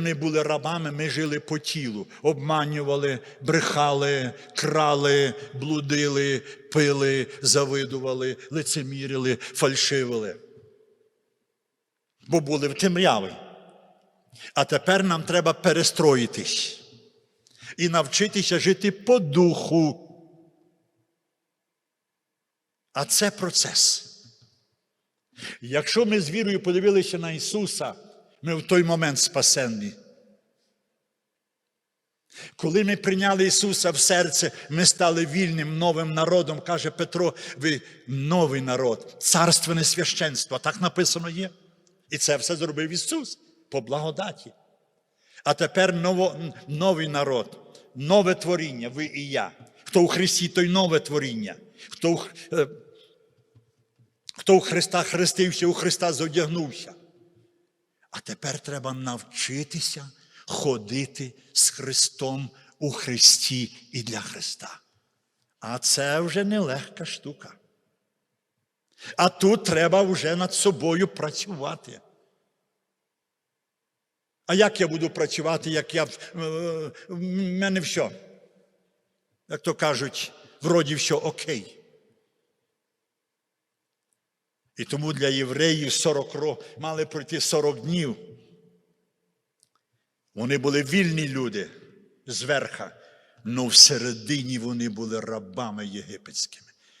Ми були рабами, ми жили по тілу, обманювали, брехали, крали, блудили, пили, завидували, лицемірили, фальшивили. Бо були в темряві. А тепер нам треба перестроїтись і навчитися жити по духу. А це процес. Якщо ми з вірою подивилися на Ісуса, ми в той момент спасенні. Коли ми прийняли Ісуса в серце, ми стали вільним новим народом, каже Петро, ви новий народ, царственне священство. Так написано є. І це все зробив Ісус по благодаті. А тепер ново, новий народ, нове творіння, ви і я. Хто у Христі, той нове творіння. Хто е, хто у Христа хрестився, у Христа зодягнувся. А тепер треба навчитися ходити з Христом у Христі і для Христа. А це вже нелегка штука. А тут треба вже над собою працювати. А як я буду працювати, як я в е, мене все? Як то кажуть, вроді все окей. І тому для євреїв 40 років мали пройти 40 днів. Вони були вільні люди зверха, але всередині вони були рабами єгипетськими.